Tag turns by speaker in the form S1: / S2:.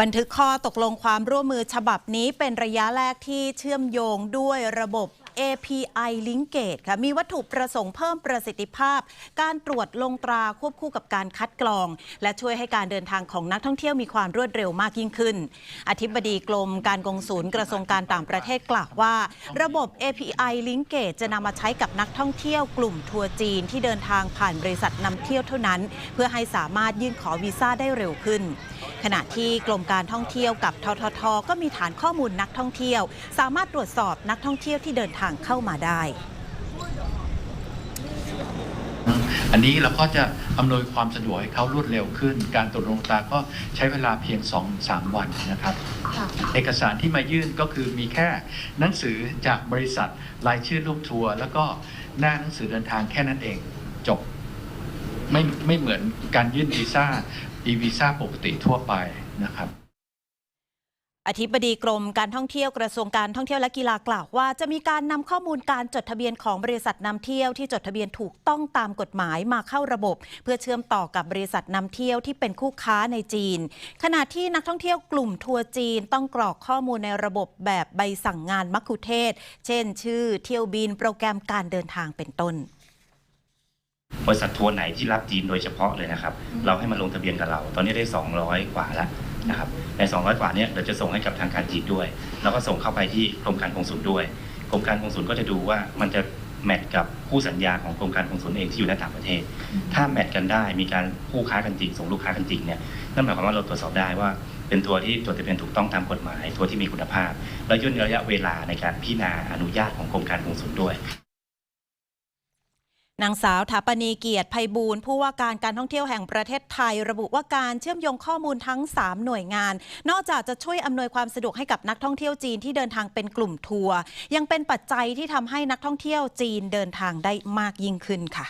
S1: บันทึกข้อตกลงความร่วมมือฉบับนี้เป็นระยะแรกที่เชื่อมโยงด้วยระบบ API Linkage ค่ะ มีวัตถุประสงค์เพิ่มประสิทธิภาพ การตรวจลงตราควบคู่กับการคัดกรอง และช่วยให้การเดินทางของนักท่องเที่ยวมีความรวดเร็วมากยิ่งขึ้น อธิบดีกรมการกงศูนย์กระทรวงการต่างประเทศกล่าวว่า ระบบ API Linkage จะนำมาใช้กับนักท่องเที่ยวกลุ่มทัวร์จีนที่เดินทางผ่านบริษัทนำเที่ยวเท่านั้น เพื่อให้สามารถยื่นขอวีซ่าได้เร็วขึ้น ขณะที่กรมการท่องเที่ยวกับทททก็มีฐานข้อมูลนักท่องเที่ยว สามารถตรวจสอบนักท่องเที่ยวที่เดินทางเข้ามาได้
S2: อันนี้เราก็จะอำนวยความสะดวกให้เขารวดเร็วขึ้น การตรวจลงตาก็ใช้เวลาเพียง 2-3 วันนะครับ เอกสารที่มายื่นก็คือมีแค่หนังสือจากบริษัทรายชื่อลูกทัวร์แล้วก็หน้าหนังสือเดินทางแค่นั้นเองจบไม่ไม่เหมือนการยื่นวีซ่าอีวีซ่าปกติทั่วไปนะครับ
S1: อธิบดีกรมการท่องเที่ยวกระทรวงการท่องเที่ยวและกีฬากล่าวว่า จะมีการนำข้อมูลการจดทะเบียนของบริษัทนำเที่ยวที่จดทะเบียนถูกต้องตามกฎหมายมาเข้าระบบ เพื่อเชื่อมต่อกับบริษัทนำเที่ยวที่เป็นคู่ค้าในจีน ขณะที่นักท่องเที่ยวกลุ่มทัวร์จีนต้องกรอกข้อมูลในระบบแบบใบสั่งงานมัคคุเทศ เช่น ชื่อเที่ยวบินโปรแกรมการเดินทางเป็นต้น
S3: บริษัททัวร์ไหนที่รับจีนโดยเฉพาะเลยนะครับ เราให้มาลงทะเบียนกับเรา ตอนนี้ได้ 200 กว่าแล้ว นะครับใน 200 กว่าเนี้เราจะส่งให้กับทางการจีนด้วย แล้วก็ส่งเข้าไปที่กรมการกงสุลด้วยกรมการกงสุลก็จะดูว่ามันจะแมทกับคู่สัญญาของกรมการกงสุลเองที่อยู่ในต่างประเทศ ถ้าแมทกันได้มีการคู่ค้ากันจริงส่งลูกค้ากันจริงเนี่ยนั่นหมายความว่าเราตรวจสอบได้ว่าเป็นทัวร์ที่จดทะเบียนถูกต้องตามกฎหมายทัวร์ที่มีคุณภาพ และย่นระยะเวลาในการพิจารณาอนุญาตของกรมการกงสุลด้วย
S1: นางสาวถาปณีเกียรติภัยบูลย์ผู้ว่าการการท่องเที่ยวแห่งประเทศไทย ระบุว่าการเชื่อมโยงข้อมูลทั้ง 3 หน่วยงาน นอกจากจะช่วยอำนวยความสะดวกให้กับนักท่องเที่ยวจีนที่เดินทางเป็นกลุ่มทัวร์ยังเป็นปัจจัยที่ทำให้นักท่องเที่ยวจีนเดินทางได้มากยิ่งขึ้นค่ะ